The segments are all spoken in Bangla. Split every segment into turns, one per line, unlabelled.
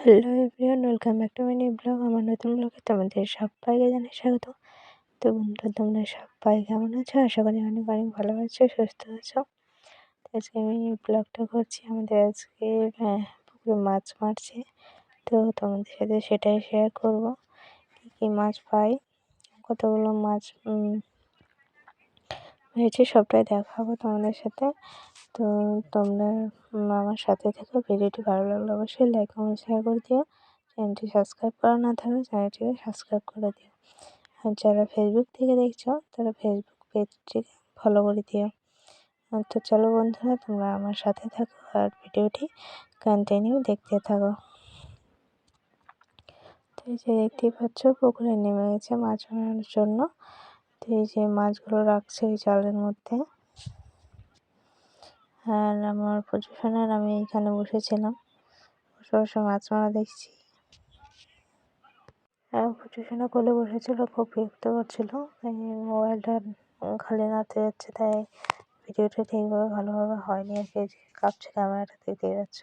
Hello everyone welcome back to my new blog. আমার নতুন ব্লগে তোমাদের সবাইকে জানাই স্বাগত। তো বন্ধুরা তোমরা সবাই কেমন আছো? আশা করি অনেক অনেক ভালো আছো সুস্থ আছো। তো আজকে আমি ব্লগটা করছি আমাদের আজকে হ্যাঁ, পুকুরে মাছ মারছে। তো তোমাদের সাথে সেটাই শেয়ার করব। কী কী মাছ পাই কতগুলো মাছ হয়েছে সবটাই দেখাবো তোমাদের সাথে। তো তোমরা আমার সাথে থেকো। ভিডিওটি ভালো লাগলে অবশ্যই লাইক কমেন্ট শেয়ার করে দিও। চ্যানেলটি সাবস্ক্রাইব করা না থাকলে চ্যানেলটিকে সাবস্ক্রাইব করে দিও। আর যারা ফেসবুক থেকে দেখছ, তারা ফেসবুক পেজটিকে ফলো করে দিও। তো চলো বন্ধুরা, তোমরা আমার সাথে থাকো আর ভিডিওটি কন্টিনিউ দেখতে থাকো। তো এই যে দেখতেই পাচ্ছ, পুকুরে নেমে গেছে মাছ মারার জন্য। তো এই যে মাছগুলো রাখছে ওই জালের মধ্যে। আর আমার পজিশনের আমি এখানে বসেছিলাম। বসে বসে মাছ মারা দেখছি। পজিশনে কোলে বসেছিল, খুব বিরক্ত করছিল। মোবাইলটা খালি নাতে যাচ্ছে, তাই ভিডিওটা ঠিকভাবে ভালোভাবে হয়নি আর কি কাঁপছে ক্যামেরাটা দেখতে যাচ্ছ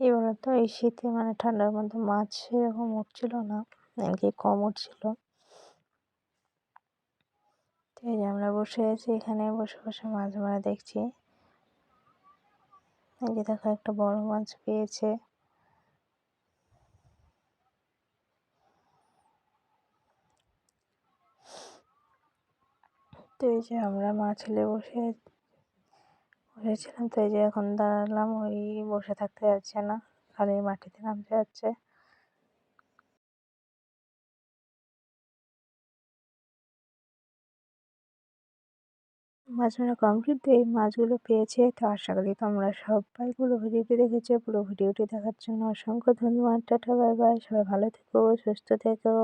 এবার তো এই শীতে মানে ঠান্ডার মধ্যে মাছ সেরকম উঠছিল না, আর কি কম উঠছিল। এই যে আমরা বসে আছি এখানে, বসে বসে মাছ মারা দেখছি। এই যে দেখো একটা বড় মাছ পেয়েছে। তো এই যে আমরা মাছ হলে বসে বসেছিলাম, তো এই যে এখন দাঁড়ালাম, ওই বসে থাকতে যাচ্ছে না, খালি মাটিতে নামতে যাচ্ছে। মাছ কমপ্লিট এই মাছগুলো পেয়েছে, তো আশা করি তোমরা সবাই পুরো ভিডিওটি দেখেছ, পুরো ভিডিওটি দেখার জন্য অসংখ্য ধন্যবাদ, টাটা, বাই বাই, সবাই ভালো থেকো, সুস্থ থেকো।